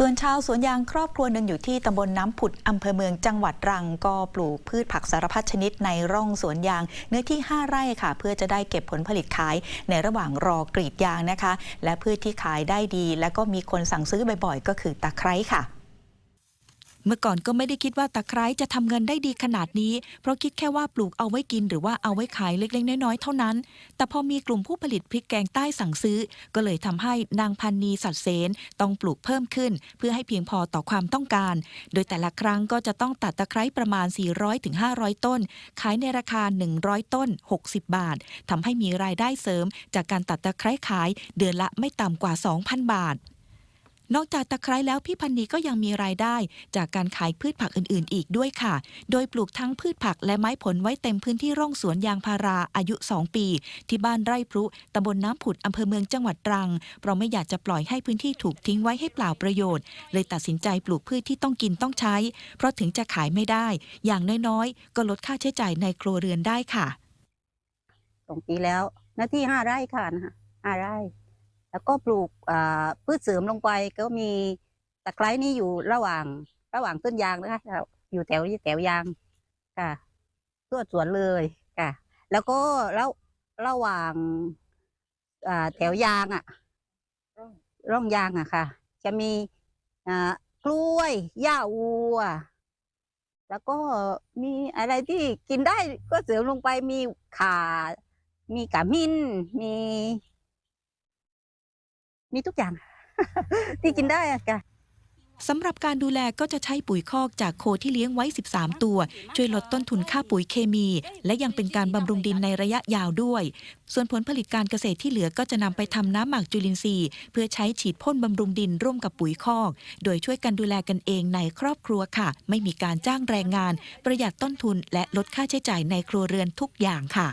ส่วนชาวสวนยางครอบครัวหนึ่งอยู่ที่ตำบลน้ำผุดอำเภอเมืองจังหวัดตรังก็ปลูกพืชผักสารพัดชนิดในร่องสวนยาง เนื้อที่ 5 ไร่ค่ะ เพื่อจะได้เก็บผลผลิตขายในระหว่างรอกรีดยางนะคะ และพืชที่ขายได้ดี และก็มีคนสั่งซื้อบ่อยๆ ก็คือตะไคร้ค่ะ เมื่อก่อนก็ไม่ได้คิดว่าตะไคร้จะทำเงินได้ดีขนาดนี้ เพราะคิดแค่ว่าปลูกเอาไว้กินหรือว่าเอาไว้ขายเล็กๆ น้อยๆ เท่านั้น แต่พอมีกลุ่มผู้ผลิตพริกแกงใต้สั่งซื้อ ก็เลยทำให้นางพันนีสัตเสนต้องปลูกเพิ่มขึ้น เพื่อให้เพียงพอต่อความต้องการ โดยแต่ละครั้งก็จะต้องตัดตะไคร้ประมาณ 400-500 ต้น ขายในราคา 100 ต้น 60 บาททำให้มีรายได้เสริม จากการตัดตะไคร้ขายเดือนละไม่ต่ำกว่า 2,000 บาท นอกจากตะไคร้แล้วพี่พันนีก็ยังมีรายได้ จากการขายพืชผักอื่นๆ อีกด้วยค่ะ โดยปลูกทั้งพืชผักและไม้ผลไว้เต็มพื้นที่ร่องสวนยางพาราอายุ 2 ปี ที่บ้านไร่พรุตำบลน้ำผุดอำเภอเมืองจังหวัดตรัง เพราะไม่อยากจะปล่อยให้พื้นที่ถูกทิ้งไว้ให้เปล่าประโยชน์ เลยตัดสินใจปลูกพืชที่ต้องกินต้องใช้ เพราะถึงจะขายไม่ได้ อย่างน้อยๆ ก็ลดค่าใช้จ่ายในครัวเรือนได้ค่ะสองปีแล้วหน้าที่ห้าไร่ค่ะนะคะห้าไร่ แล้วก็ปลูกพืชเสริมลงไปก็มีตะไคร้นี่อยู่ระหว่างระหว่างต้นยางนะคะอยู่แถวแถวยางค่ะทั่วสวนเลยค่ะ แล้วก็แล้วระหว่างแถวยางอะ ร่องยางอะค่ะ จะมีกล้วยหญ้าวัว แล้วก็มีอะไรที่กินได้ก็เสริมลงไปมีข่ามีกะมินมี มีทุกอย่าง ที่กินได้อะค่ะสำหรับการดูแลก็จะใช้ปุ๋ยคอกจากโคที่เลี้ยงไว้ 13 ตัว ช่วยลดต้นทุนค่าปุ๋ยเคมี และยังเป็นการบำรุงดินในระยะยาวด้วย ส่วนผลผลิตการเกษตรที่เหลือก็จะนำไปทำน้ำหมักจุลินทรีย์ เพื่อใช้ฉีดพ่นบำรุงดินร่วมกับปุ๋ยคอก โดยช่วยกันดูแลกันเองในครอบครัวค่ะ ไม่มีการจ้างแรงงาน ประหยัดต้นทุนและลดค่าใช้จ่ายในครัวเรือนทุกอย่างค่ะ